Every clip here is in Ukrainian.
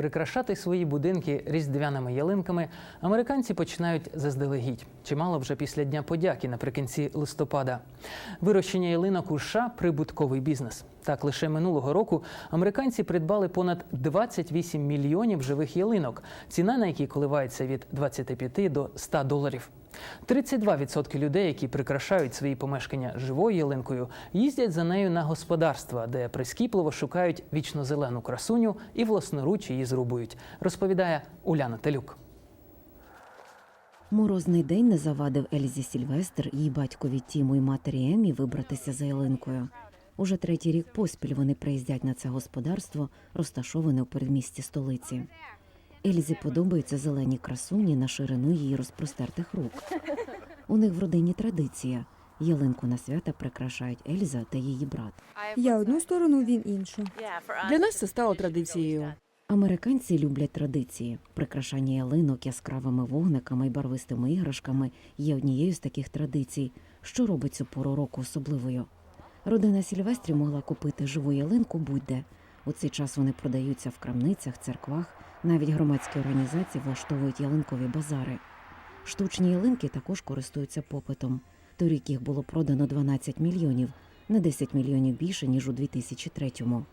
Прикрашати свої будинки різдвяними ялинками американці починають заздалегідь. Чимало вже після Дня подяки наприкінці листопада. Вирощення ялинок у США – прибутковий бізнес. Так, лише минулого року американці придбали понад 28 мільйонів живих ялинок, ціна на які коливається від 25 до 100 доларів. 32% людей, які прикрашають свої помешкання живою ялинкою, їздять за нею на господарства, де прискіпливо шукають вічнозелену красуню і власноруч її зрубують, розповідає Уляна Телюк. Морозний день не завадив Ельзі Сільвестр, її батькові Тіму і матері Емі вибратися за ялинкою. Уже третій рік поспіль вони приїздять на це господарство, розташоване у передмісті столиці. Ельзі подобаються зелені красуні на ширину її розпростертих рук. У них в родині традиція. Ялинку на свята прикрашають Ельза та її брат. Я одну сторону, він іншу. Для нас це стало традицією. Американці люблять традиції. Прикрашання ялинок яскравими вогниками і барвистими іграшками є однією з таких традицій, що робить цю пору року особливою. Родина Сільвестрі могла купити живу ялинку будь-де. У цей час вони продаються в крамницях, церквах, навіть громадські організації влаштовують ялинкові базари. Штучні ялинки також користуються попитом. Торік їх було продано 12 мільйонів, на 10 мільйонів більше, ніж у 2003-му.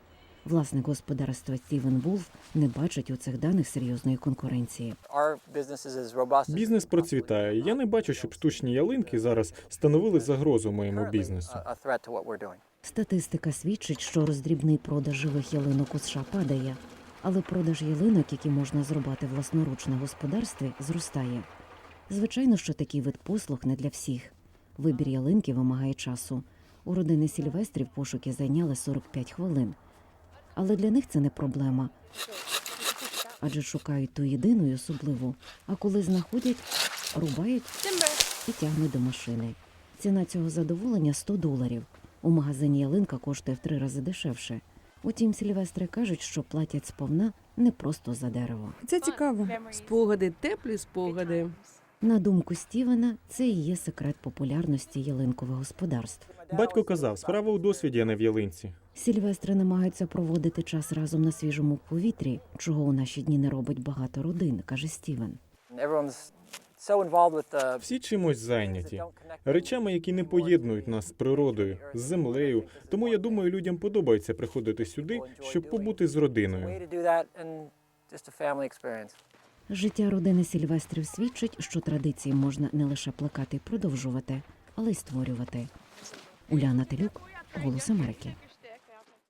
Власник господарства Стівен Вулф не бачить у цих даних серйозної конкуренції. Бізнес процвітає. Я не бачу, щоб штучні ялинки зараз становили загрозу моєму бізнесу. Статистика свідчить, що роздрібний продаж живих ялинок у США падає, але продаж ялинок, які можна зрубати власноруч на господарстві, зростає. Звичайно, що такий вид послуг не для всіх. Вибір ялинки вимагає часу. У родини Сільвестрів пошуки зайняли 45 хвилин. Але для них це не проблема. Адже шукають ту єдину і особливу, а коли знаходять, рубають і тягнуть до машини. Ціна цього задоволення 100 доларів. У магазині ялинка коштує в три рази дешевше. Утім, сільвестри кажуть, що платять сповна не просто за дерево. Це цікаво. Спогади, теплі спогади. На думку Стівена, це і є секрет популярності ялинкових господарств. Батько казав, справа у досвіді, а не в ялинці. Сільвестри намагаються проводити час разом на свіжому повітрі, чого у наші дні не робить багато родин, каже Стівен. Всі чимось зайняті речами, які не поєднують нас з природою, з землею. Тому я думаю, людям подобається приходити сюди, щоб побути з родиною. Життя родини Сільвестрів свідчить, що традиції можна не лише плекати продовжувати, але й створювати. Уляна Телюк, Голос Америки.